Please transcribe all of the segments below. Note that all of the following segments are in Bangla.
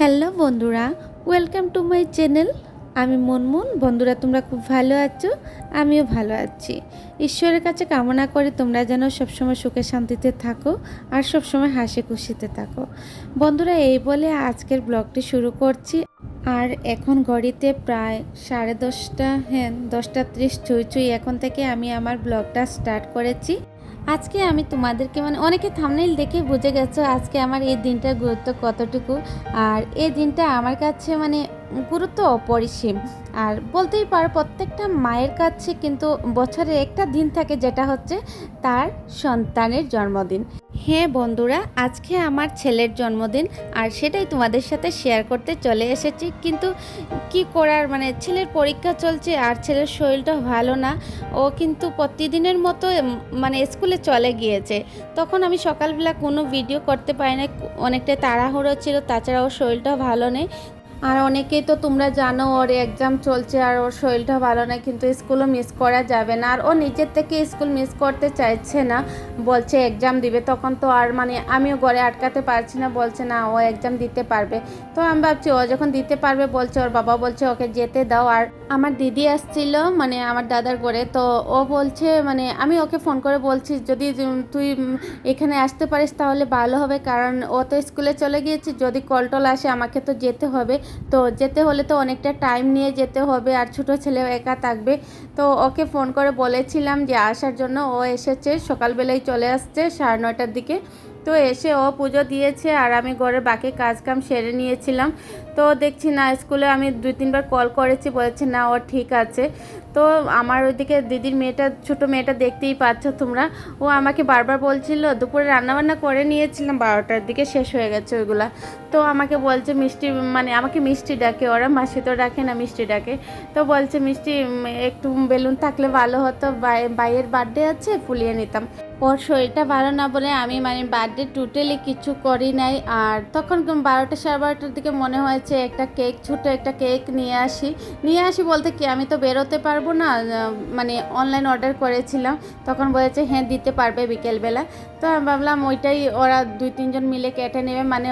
হ্যালো বন্ধুরা ওয়েলকাম টু মাই চ্যানেল আমি মনমুন বন্ধুরা তোমরা খুব ভালো আছো? আমিও ভালো আছি। ঈশ্বরের কাছে কামনা করি তোমরা যেন সবসময় সুখে শান্তিতে থাকো আর সবসময় হাসি খুশিতে থাকো। বন্ধুরা, এই বলে আজকের ব্লগটি শুরু করছি। আর এখন ঘড়িতে প্রায় সাড়ে দশটা হ্যাঁ দশটা ত্রিশ, চুই চুই এখন থেকে আমি আমার ব্লগটা স্টার্ট করেছি। আজকে আমি তোমাদেরকে মানে অনেকে থামনেল দেখে বুঝে গেছো আজকে আমার এই দিনটার গুরুত্ব কতটুকু। আর এই দিনটা আমার কাছে মানে গুরুত্ব অপরিসীম। আর বলতেই পারো প্রত্যেকটা মায়ের কাছে কিন্তু বছরে একটা দিন থাকে যেটা হচ্ছে তার সন্তানের জন্মদিন। হ্যাঁ বন্ধুরা, আজকে আমার ছেলের জন্মদিন আর সেটাই তোমাদের সাথে শেয়ার করতে চলে এসেছি। কিন্তু কি করার মানে ছেলের পরীক্ষা চলছে আর ছেলের শরীরটা ভালো না। ও কিন্তু প্রতিদিনের মতো মানে স্কুলে চলে গিয়েছে। তখন আমি সকালবেলা কোনো ভিডিও করতে পারি না অনেকটা তাড়াহুড়ো ছিল, তাছাড়া ওর শরীরটা ভালো নেই। আর অনেকেই তো তোমরা জানো, ওর এক্সাম চলছে আর ওর শরীরটা ভালো নয় কিন্তু স্কুলও মিস করা যাবে না। আর ও নিজের থেকে স্কুল মিস করতে চাইছে না, বলছে এক্সাম দিবে, তখন তো আর মানে আমিও ঘরে আটকাতে পারছি না, বলছে না, ও এক্সাম দিতে পারবে। তো আমি ভাবছি, ও যখন দিতে পারবে, বলছে ওর বাবা বলছে ওকে যেতে দাও, আর আমার দিদি আসছিল মানে আমার দাদার ঘরে, তো ও বলছে মানে আমি ওকে ফোন করে বলছি, যদি তুই এখানে আসতে পারিস তাহলে ভালো হবে, কারণ ও তো স্কুলে চলে গিয়েছে, যদি কল টল আসে আমাকে তো যেতে হবে। তো যেতে হলে তো অনেকটা টাইম নিয়ে যেতে হবে, আর ছোটো ছেলে একা থাকবে। তো ওকে ফোন করে বলেছিলাম যে, আসার জন্য ও এসেছে, সকালবেলায় চলে আসছে, সাড়ে নয়টার দিকে। তো এসে ও পুজো দিয়েছে আর আমি ঘরের বাকি কাজ কাম সেরে নিয়েছিলাম। তো দেখছি না, স্কুলে আমি দুই তিনবার কল করেছি, বলেছে না, ও ঠিক আছে। তো আমার ওইদিকে দিদির মেয়েটা, ছোট মেয়েটা দেখতেই পাচ্ছ তোমরা। ও আমাকে বারবার বলছিল, দুপুরে রান্নাবান্না করে নিয়েছিলাম, বারোটার দিকে শেষ হয়ে গেছে ওইগুলা। তো আমাকে বলছে, মিষ্টি মানে আমাকে মিষ্টি ডাকে, ওরা মাসি তো ডাকে না মিষ্টি ডাকে। তো বলছে, মিষ্টি একটু বেলুন থাকলে ভালো হতো, বাই- বাইয়ের বার্থডে আছে, ফুলিয়ে নিতাম। ওর শরীরটা ভালো না বলে আমি মানে বার্থডে টোটালি কিছু করি নাই। আর তখন বারোটা সাড়ে বারোটার দিকে মনে হয়েছে একটা কেক ছোটো একটা কেক নিয়ে আসি। নিয়ে আসি বলতে কি, আমি তো বেরোতে পারব না মানে অনলাইন অর্ডার করেছিলাম। তখন বলেছে হ্যাঁ দিতে পারবে বিকেলবেলা। তো আমি ভাবলাম, ওইটাই ওরা দুই, তিনজন মিলে কেটে নেবে। মানে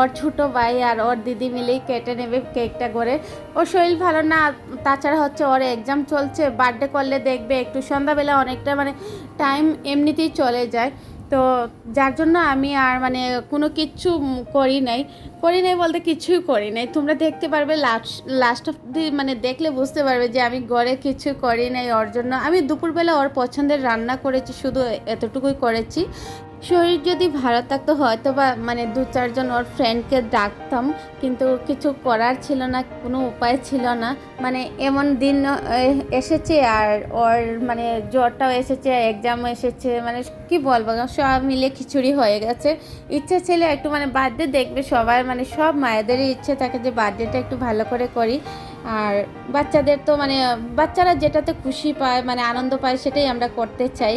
ওর ছোটো ভাই আর ওর দিদি মিলেই কেটে নেবে কেকটা করে। ওর শরীর ভালো না, তাছাড়া হচ্ছে ওর এক্সাম চলছে। বার্থডে করলে দেখবে একটু সন্ধ্যাবেলা অনেকটা মানে টাইম এমনিতেই চলে যায়। তো যার জন্য আমি আর মানে কোনো কিচ্ছু করি নাই। করি নাই বলতে কিছুই করি নাই। তোমরা দেখতে পারবে লাস্ট লাস্ট অফ দি মানে দেখলে বুঝতে পারবে যে আমি ঘরে কিছু করি নাই ওর জন্য। আমি দুপুরবেলা ওর পছন্দের রান্না করেছি, শুধু এতটুকুই করেছি। শরীর যদি ভালো থাকতো হয়তো বা মানে দু চারজন ওর ফ্রেন্ডকে ডাকতাম, কিন্তু কিছু করার ছিল না, কোনো উপায় ছিল না। মানে এমন দিন এসেছে আর ওর মানে জ্বরটাও এসেছে এক্সাম এসেছে মানে কি বলব, সব মিলে খিচুড়ি হয়ে গেছে। ইচ্ছে ছিল একটু মানে বাদ দিয়ে দেখবে সবার মানে সব মায়েদেরই ইচ্ছে থাকে যে বার্থডেটা একটু ভালো করে করি। আর বাচ্চাদের তো মানে বাচ্চারা যেটাতে খুশি পায় মানে আনন্দ পায় সেটাই আমরা করতে চাই।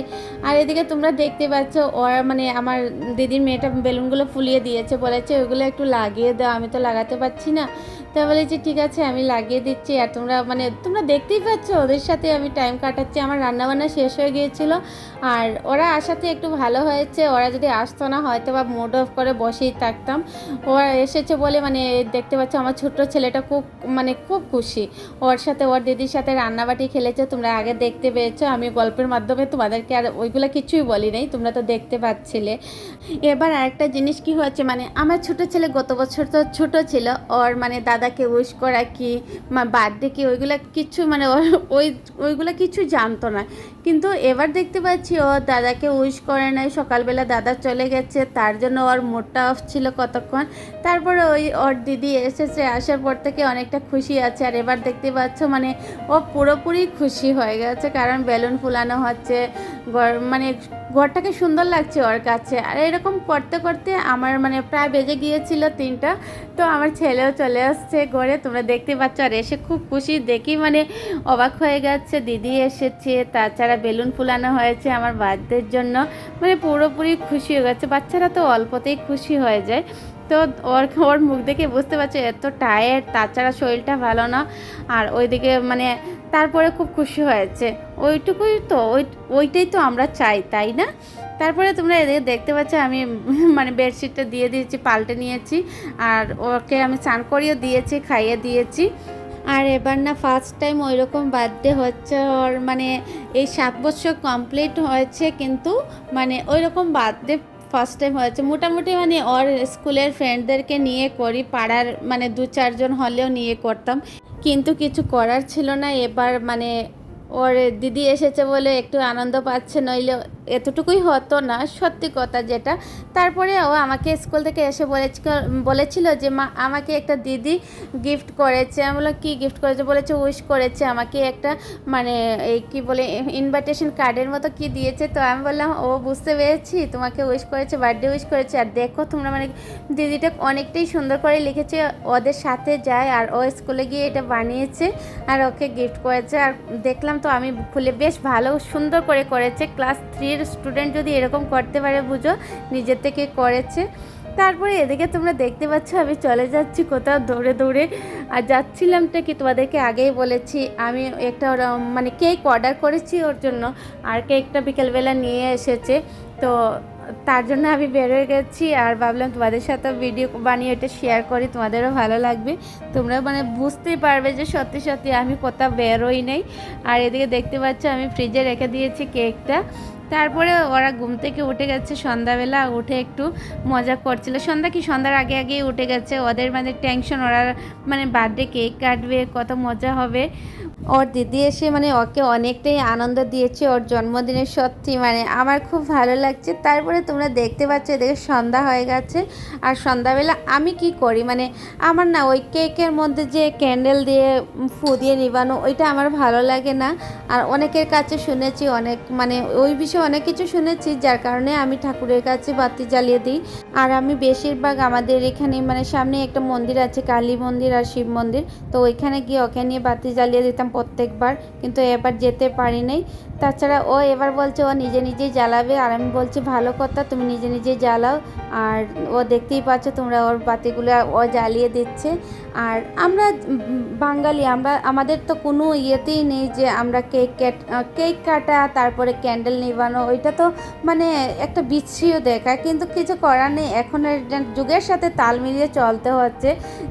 আর এদিকে তোমরা দেখতে পাচ্ছ, ওরা মানে আমার দিদির মেয়েটা বেলুনগুলো ফুলিয়ে দিয়েছে, বলেছে, ওইগুলো একটু লাগিয়ে দাও, আমি তো লাগাতে পারছি না। তা বলেছি ঠিক আছে, আমি লাগিয়ে দিচ্ছি। আর তোমরা মানে তোমরা দেখতেই পাচ্ছ, ওদের সাথে আমি টাইম কাটাচ্ছি। আমার রান্নাবান্না শেষ হয়ে গিয়েছিল। আর ওরা আসাতে একটু ভালো হয়েছে। ওরা যদি আসতো না, হয়তো বা মোড অফ করে বসেই থাকতাম। ওরা এসেছে বলে মানে দেখতে পাচ্ছ, আমার ছোট্ট ছেলেটা খুব মানে খুব খুশি। ওর সাথে, ওর দিদির সাথে রান্নাবাটি খেলেছে। তোমরা আগে দেখতে পেয়েছ। আমি গল্পের মাধ্যমে তোমাদেরকে আর ওইগুলো কিছুই বলি নাই। তোমরা তো দেখতে পাচ্ছিলে। এবার আরেকটা জিনিস কি হয়েছে মানে আমার ছোট ছেলে গত বছর তো ছোট ছিল। ওর মানে দাদাকে উইশ করা কি বার্থডে কি, ওইগুলো কিছু মানে ওই, ওইগুলো কিছু জানতো না। কিন্তু এবার দেখতে পাচ্ছি ও দাদাকে উইশ করে নাই। সকালবেলা দাদা চলে গেছে, তার জন্য ওর মুডটা অফ ছিল কতক্ষণ। তারপরে ওই ওর দিদি এসেছে, আসার পর থেকে অনেকটা খুশি আছে। আর এবার দেখতে পাচ্ছ মানে ও পুরোপুরি খুশি হয়ে গেছে, কারণ বেলুন ফুলানো হচ্ছে মানে ঘরটাকে সুন্দর লাগছে ওর কাছে। আর এরকম করতে করতে আমার মানে প্রায় বেজে গিয়েছিল তিনটা। তো আমার ছেলেও চলে আসছে ঘরে, তোমরা দেখতে পাচ্ছ। আর এসে খুব খুশি, দেখি মানে অবাক হয়ে গেছে। দিদি এসেছে, তাছাড়া বেলুন ফুলানো হয়েছে আমার বার্থডের জন্য। মানে পুরোপুরি খুশি হয়ে গেছে। বাচ্চারা তো অল্পতেই খুশি হয়ে যায়। তো ওর ওর মুখ দেখে বুঝতে পারছ, এত টায়ার্ড তাছাড়া শরীরটা ভালো না। আর ওইদিকে মানে তারপরে খুব খুশি হয়েছে। ওইটুকুই তো, ওই, ওইটাই তো আমরা চাই, তাই না? তারপরে তোমরা এদিকে দেখতে পাচ্ছ আমি মানে বেডশিটটা দিয়ে দিয়েছি, পাল্টে নিয়েছি, আর ওকে আমি স্নান করিয়ে দিয়েছি, খাইয়ে দিয়েছি। আর এবার না ফার্স্ট টাইম ওই রকম বার্থডে হচ্ছে ওর মানে এই সাত বছর কমপ্লিট হয়েছে, কিন্তু মানে ওই রকম বার্থডে ফার্স্ট টাইম হয়েছে। মোটামুটি মানে ওর স্কুলের ফ্রেন্ডদেরকে নিয়ে করি, পাড়ার মানে দু চারজন হলেও নিয়ে করতাম। কিন্তু কিছু করার ছিল না। এবার মানে ওর দিদি এসেছে বলে একটু আনন্দ পাচ্ছে, নইলে এতটুকুই হতো না, সত্যি কথা যেটা। তারপরে ও আমাকে স্কুল থেকে এসে বলেছিল যে, মা, আমাকে একটা দিদি গিফট করেছে। আমি বললাম, কী গিফট করেছে? বলেছে উইশ করেছে আমাকে একটা মানে এই কী বলে ইনভাইটেশন কার্ডের মতো কি দিয়েছে? তো আমি বললাম, ও বুঝতে পেরেছি, তোমাকে উইশ করেছে বার্থডে উইশ করেছে। আর দেখো তোমরা মানে দিদিটা অনেকটাই সুন্দর করে লিখেছে, ওদের সাথে যায় আর ও স্কুলে গিয়ে এটা বানিয়েছে আর ওকে গিফট করেছে। আর দেখলাম তো আমি খুলে বেশ ভালো, সুন্দর করে করেছে ক্লাস থ্রির স্টুডেন্ট যদি এরকম করতে পারে বুঝো, নিজের থেকে করেছে। তারপরে এদিকে তোমরা দেখতে পাচ্ছ, আমি চলে যাচ্ছি কোথাও দৌড়ে দৌড়ে। আর যাচ্ছিলামটা কি তোমাদেরকে আগেই বলেছি, আমি একটা মানে কেক অর্ডার করেছি ওর জন্য, আর কেকটা বিকেলবেলা নিয়ে এসেছে। তো তার জন্য আমি বেরোয় গেছি আর ভাবলাম তোমাদের সাথে ভিডিও বানিয়ে এটা শেয়ার করি, তোমাদেরও ভালো লাগবে। তোমরা মানে বুঝতেই পারবে যে সত্যি সত্যি আমি কোথাও বেরোই নেই। আর এদিকে দেখতে পাচ্ছ আমি ফ্রিজে রেখে দিয়েছি কেকটা তারপরে ওরা ঘুম থেকে উঠে গেছে সন্ধ্যাবেলা, উঠে একটু মজা করছিল। সন্ধ্যা কি? সন্ধ্যার আগে আগেই উঠে গেছে। ওদের মানে টেনশন ওরা মানে বার্থডে কেক কাটবে, কত মজা হবে। ওর দিদি এসে মানে ওকে অনেকটাই আনন্দ দিয়েছে ওর জন্মদিনের সত্যি। মানে আমার খুব ভালো লাগছে। তারপরে তোমরা দেখতে পাচ্ছ এদিকে সন্ধ্যা হয়ে গেছে। আর সন্ধ্যাবেলা আমি কি করি? মানে আমার না ওই কেকের মধ্যে যে ক্যান্ডেল দিয়ে ফু দিয়ে নিবানো, ওইটা আমার ভালো লাগে না। আর অনেকের কাছে শুনেছি, অনেক মানে ওই বিষয়ে অনেক কিছু শুনেছি, যার কারণে আমি ঠাকুরের কাছে বাতি জ্বালিয়ে দিই। আর আমি বেশিরভাগ আমাদের এখানে মানে সামনে একটা মন্দির আছে, কালী মন্দির আর শিব মন্দির। তো ওইখানে গিয়ে ওকে নিয়ে বাতি জ্বালিয়ে দিতাম। প্রত্যেকবার, কিন্তু এবার যেতে পারি নাই। তাছাড়া ও এবার বলছে, ও নিজে নিজেই জ্বালাবে। আর আমি বলছি, ভালো কথা, তুমি নিজে নিজেই জ্বালাও। আর ও দেখতেই পাচ্ছ, তোমরা ওর বাতিগুলো ও জ্বালিয়ে দিচ্ছে। আর আমরা বাঙালি, আমরা, আমাদের তো কোনো ইয়েতেই নেই যে আমরা কেক কেট, কেক কাটা, তারপরে ক্যান্ডেল নিবানো, ওইটা তো মানে একটা বিচ্ছিও দেখা। কিন্তু কিছু করার নেই। এখনের যুগের সাথে তাল মিলিয়ে চলতে হচ্ছে।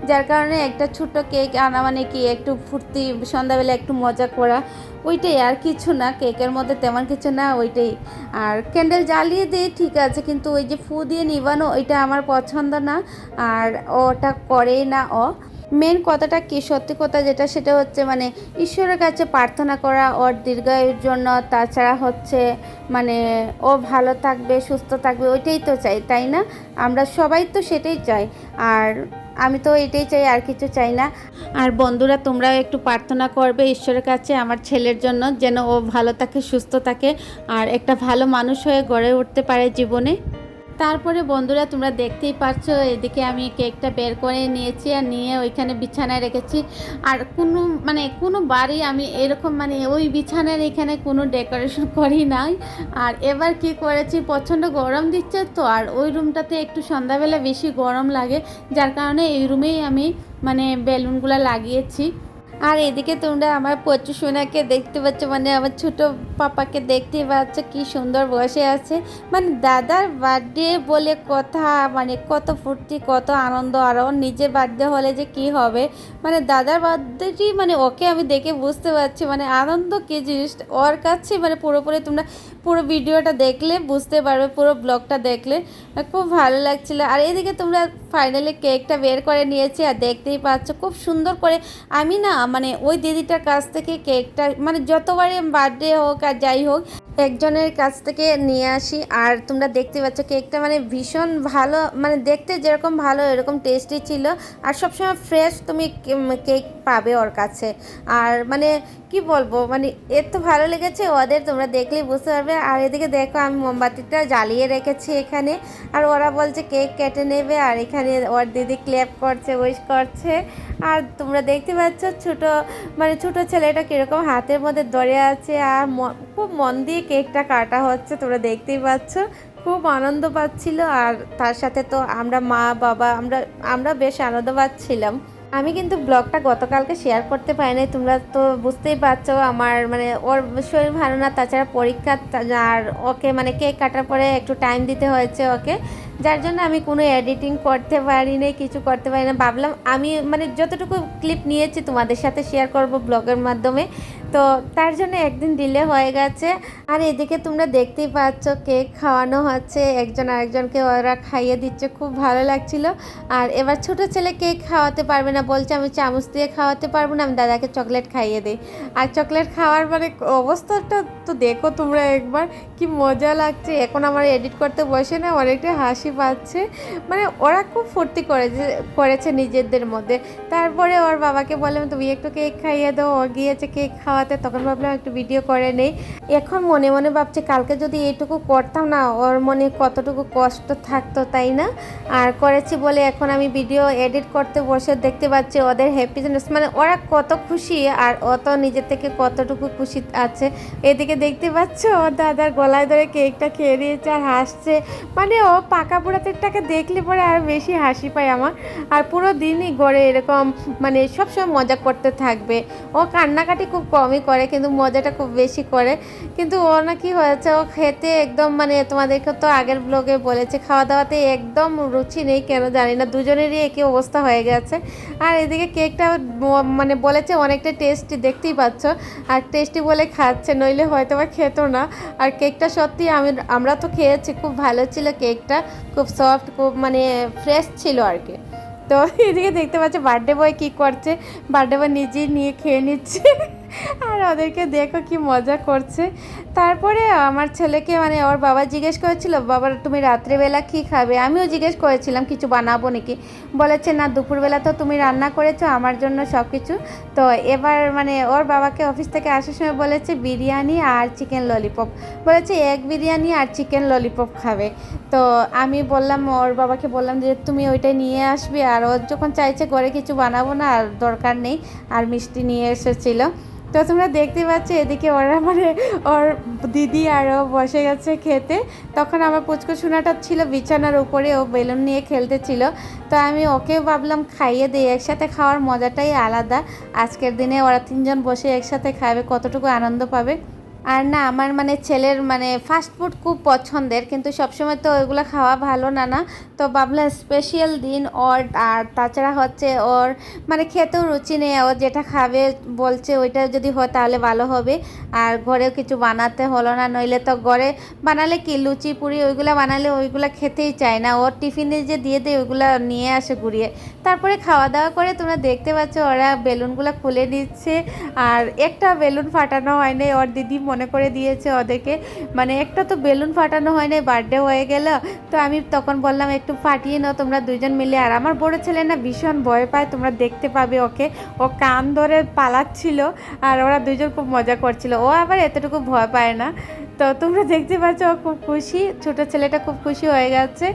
যার কারণে একটা ছোট কেক আনা মানে কি, একটু ফুর্তি, সন্ধ্যাবেলা একটু মজা করা। ওইটাই আর কিছু না, কেকের মধ্যে তেমন কিছু না, ওইটাই। আর ক্যান্ডেল জ্বালিয়ে দিই ঠিক আছে, কিন্তু ওই যে ফু দিয়ে নিবানো, ওইটা আমার পছন্দ না। আর ওটা করেই না ও। মেন কথাটা কি? সত্যি কথা যেটা, সেটা হচ্ছে মানে ঈশ্বরের কাছে প্রার্থনা করা ওর দীর্ঘায়ুর জন্য, তাছাড়া হচ্ছে মানে ও ভালো থাকবে, সুস্থ থাকবে, ওইটাই তো চাই, তাই না? আমরা সবাই তো সেটাই চাই, আর আমি তো এটাই চাই, আর কিছু চাই না। আর বন্ধুরা, তোমরাও একটু প্রার্থনা করবে ঈশ্বরের কাছে, আমার ছেলের জন্য, যেন ও ভালো থাকে, সুস্থ থাকে, আর একটা ভালো মানুষ হয়ে গড়ে উঠতে পারে জীবনে। তারপরে বন্ধুরা তোমরা দেখতেই পারছ, এদিকে আমি কেকটা বের করে নিয়েছি আর নিয়ে ওইখানে বিছানায় রেখেছি। আর কোনো মানে কোনো বাড়ি আমি এরকম মানে ওই বিছানার এখানে কোনো ডেকোরেশন করি নাই। আর এবার কি করেছি, প্রচণ্ড গরম দিচ্ছে তো, আর ওই রুমটাতে একটু সন্ধ্যাবেলা বেশি গরম লাগে। যার কারণে এই রুমেই আমি মানে বেলুনগুলো লাগিয়েছি। আর এদিকে তোমরা আমার পচু সোনাকে দেখতে পাচ্ছ মানে আমার ছোট পাপাকে দেখতে পাচ্ছ, কি সুন্দর বসে আছে। মানে দাদার বার্থডে বলে কথা মানে কত ফুর্তি, কত আনন্দ, আর ওর নিজের বার্থডে হলে যে কি হবে। মানে দাদার বার্থডেটি মানে ওকে আমি দেখে বুঝতে পারছি মানে আনন্দ কি জিনিস। ওর কাছে মানে পুরোপুরি তোমরা পুরো ভিডিওটা দেখলে বুঝতে পারবে, পুরো ব্লগটা দেখলে। খুব ভালো লাগছিল। আর এদিকে তোমরা ফাইনালি কেকটা বের করে নিয়েছি, আর দেখতেই পাচ্ছ, খুব সুন্দর করে, আমি না মানে ওই দিদিটার কাছ থেকে কেকটা মানে যতবারই বার্থডে হোক আর যাই হোক, একজনের কাছ থেকে নিয়ে আসি। আর তোমরা দেখতে পাচ্ছ কেকটা মানে ভীষণ ভালো মানে দেখতে যেরকম ভালো, এরকম টেস্টি ছিল। আর সবসময় ফ্রেশ তুমি কেক পাবে ওর কাছে। আর মানে কি বলব মানে এত ভালো লেগেছে, ওদের তোমরা দেখলেই বুঝতে পারবে। আর এদিকে দেখো আমি মোমবাতিটা জ্বালিয়ে রেখেছি এখানে। আর ওরা বলছে কেক কেটে নেবে, আর এখানে ওর দিদি ক্ল্যাপ করছে উইশ করছে। আর তোমরা দেখতে পাচ্ছ ছোট মানে ছোট ছেলেটা কীরকম হাতের মধ্যে ধরে আছে আর খুব মন দিয়ে কেকটা কাটা হচ্ছে, তোমরা দেখতেই পাচ্ছ। খুব আনন্দ পাচ্ছিল আর তার সাথে তো আমরা মা, বাবা, আমরা আমরা বেশ আনন্দ পাচ্ছিলাম আমি কিন্তু ব্লগটা গতকালকে শেয়ার করতে পারিনি, তোমরা তো বুঝতেই পারছ আমার মানে ওর শরীর ভালো না, তাছাড়া পরীক্ষা আর ওকে মানে কেক কাটার পরে একটু টাইম দিতে হয়েছে ওকে। যার জন্য আমি কোনো এডিটিং করতে পারি পারিনি, কিছু করতে পারি না ভাবলাম আমি মানে যতটুকু ক্লিপ নিয়েছি তোমাদের সাথে শেয়ার করব ব্লগের মাধ্যমে তো তার জন্য একদিন ডিলে হয়ে গেছে। আর এদিকে তোমরা দেখতেই পাচ্ছ কেক খাওয়ানো হচ্ছে। একজন আরেকজনকে ওরা খাইয়ে দিচ্ছে, খুব ভালো লাগছিল। আর এবার ছোট ছেলে কেক খাওয়াতে পারবে না, বলছে আমি চামচ দিয়ে খাওয়াতে পারব না, আমি দাদাকে চকলেট খাইয়ে দিই। আর চকলেট খাওয়ার মানে অবস্থাটা তো দেখো তোমরা একবার, কি মজা লাগছে। এখন আমার এডিট করতে বসে না, অনেকটা হাসি পাচ্ছে। মানে ওরা খুব ফুর্তি করেছে করেছে নিজেদের মধ্যে। তারপরে ওর বাবাকে বললাম, তুমি একটু কেক খাইয়ে দাও। ও গিয়েছে কেক খাওয়াতে, তখন ভাবলাম একটু ভিডিও করে নেই। এখন মনে মনে ভাবছি, কালকে যদি এইটুকু করতাম না, ওর মনে কতটুকু কষ্ট থাকতো, তাই না? আর করেছি বলে এখন আমি ভিডিও এডিট করতে বসে দেখতে পাচ্ছি, ওদের হ্যাপিনেস মানে ওরা কত খুশি আর ও তো নিজের থেকে কতটুকু খুশি আছে। এদিকে দেখতে পাচ্ছ ও দাদার গলায় ধরে কেকটা খেয়ে নিয়েছে আর হাসছে। মানে ও পাকা বুড়াতেরটাকে দেখলে পরে আর বেশি হাসি পায় আমার। আর পুরো দিনই গড়ে এরকম মানে সবসময় মজা করতে থাকবে। ও কান্নাকাটি খুব কমই করে, কিন্তু মজাটা খুব বেশি করে। কিন্তু ও নাকি হয়েছে, ও খেতে একদম মানে তোমাদেরকে তো আগের ব্লগে বলেছে খাওয়া দাওয়াতে একদম রুচি নেই কেন জানি না, দুজনেরই একই অবস্থা হয়ে গেছে। আর এদিকে কেকটা মানে বলেছে অনেকটা টেস্টি দেখতেই পাচ্ছ। আর টেস্টি বলে খাচ্ছে, নইলে হয়তো বা খেতো না। আর কেকটা সত্যি আমি, আমরা তো খেয়েছি, খুব ভালো ছিল কেকটা খুব সফট খুব মানে ফ্রেশ ছিল আর কি। তো এদিকে দেখতে পাচ্ছি বার্থডে বয় কী করছে? বার্থডে বয় নিজেই নিয়ে খেয়ে নিচ্ছে। আর ওদেরকে দেখো কি মজা করছে। তারপরে আমার ছেলেকে মানে ওর বাবা জিজ্ঞেস করেছিল, বাবা, তুমি রাত্রেবেলা কি খাবে? আমিও জিজ্ঞেস করেছিলাম, কিছু বানাবো নাকি? বলেছে, না, দুপুরবেলা তো তুমি রান্না করেছ, আমার জন্য সব কিছু তো এবার মানে ওর বাবাকে অফিস থেকে আসার সময় বলেছে, বিরিয়ানি আর চিকেন ললিপপ। বলেছে, এক বিরিয়ানি আর চিকেন ললিপপ খাবে। তো আমি বললাম, ওর বাবাকে বললাম যে, তুমি ওইটাই নিয়ে আসবে। আর ও যখন চাইছে, ঘরে কিছু বানাবো না, আর দরকার নেই। আর মিষ্টি নিয়ে এসেছিল। তো তোমরা দেখতে পাচ্ছ এদিকে ওরা মানে ওর দিদি আরও বসে গেছে খেতে। তখন আমার পুচকু সোনাটা ছিল বিছানার উপরে, ও বেলুন নিয়ে খেলতেছিল। তো আমি ওকে ভাবলাম খাইয়ে দিই, একসাথে খাওয়ার মজাটাই আলাদা। আজকের দিনে ওরা তিনজন বসে একসাথে খাবে, কতটুকু আনন্দ পাবে? আর না, আমার মানে ছেলের মানে ফাস্ট ফুড খুব পছন্দের, কিন্তু সবসময় তো ওইগুলো খাওয়া ভালো না না? তো ভাবলাম স্পেশাল দিন ওর, আর তাছাড়া হচ্ছে ওর মানে খেতেও রুচি নেই, ও যেটা খাবে বলছে ওইটা যদি হয় তাহলে ভালো হবে। আর ঘরেও কিছু বানাতে হলো না, নইলে তো ঘরে বানালে কি, লুচি, পুরি ওইগুলো বানালে ওইগুলো খেতেই চায় না। ওর টিফিনে যে দিয়ে দেয় ওইগুলো নিয়ে আসে ঘুরিয়ে। তারপরে খাওয়া দাওয়া করে তোমরা দেখতে পাচ্ছ, ওরা বেলুনগুলো খুলে নিচ্ছে, আর একটা বেলুন ফাটানো হয়নি ওর দিদি মনে করে দিয়েছে ওদেরকে। মানে একটা তো বেলুন ফাটানো হয় নাই বার্থডে হয়ে গেল। তো আমি তখন বললাম, একটু ফাটিয়ে নাও তোমরা দুজন মিলে। আর আমার বড় ছেলে না ভীষণ ভয় পায়, তোমরা দেখতে পাবে ওকে। ও কান ধরে পালাচ্ছিল, আর ওরা দুজন খুব মজা করছিল। ও আবার এতটুকু ভয় পায় না। তো তোমরা দেখতে পাচ্ছ, ও খুব খুশি। ছোট ছেলেটা খুব খুশি হয়ে গেছে।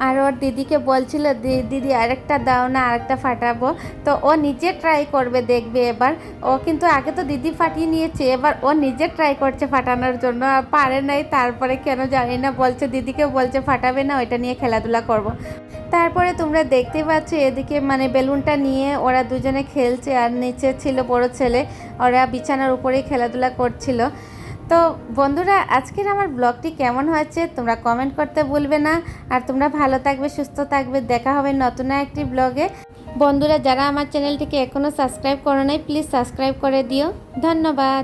আর ওর দিদিকে বলছিল, "দি- দিদি, আরেকটা দাও না, আরেকটা ফাটাবো। তো ও নিজে ট্রাই করবে, দেখবে এবার। ও কিন্তু আগে তো দিদি ফাটিয়ে নিয়েছে, এবার ও নিজে ট্রাই করছে ফাটানোর জন্য। আর পারে নাই, তারপরে কেন জানি না, বলছে দিদিকে বলছে, ফাটাবে না, ওইটা নিয়ে খেলাধুলা করব। তারপরে তোমরা দেখতে পাচ্ছ, এদিকে মানে বেলুনটা নিয়ে ওরা দুজনে খেলছে, আর নিচে ছিল বড় ছেলে। ওরা বিছানার উপরেই খেলাধুলা করছিল। তো বন্ধুরা, আজকের আমার ব্লগটি কেমন হয়েছে তোমরা কমেন্ট করতে ভুলবে না। আর তোমরা ভালো থাকবে, সুস্থ থাকবে। দেখা হবে নতুন একটি ব্লগে। বন্ধুরা, যারা আমার চ্যানেলটিকে এখনও সাবস্ক্রাইব করো নাই প্লিজ সাবস্ক্রাইব করে দিও। ধন্যবাদ।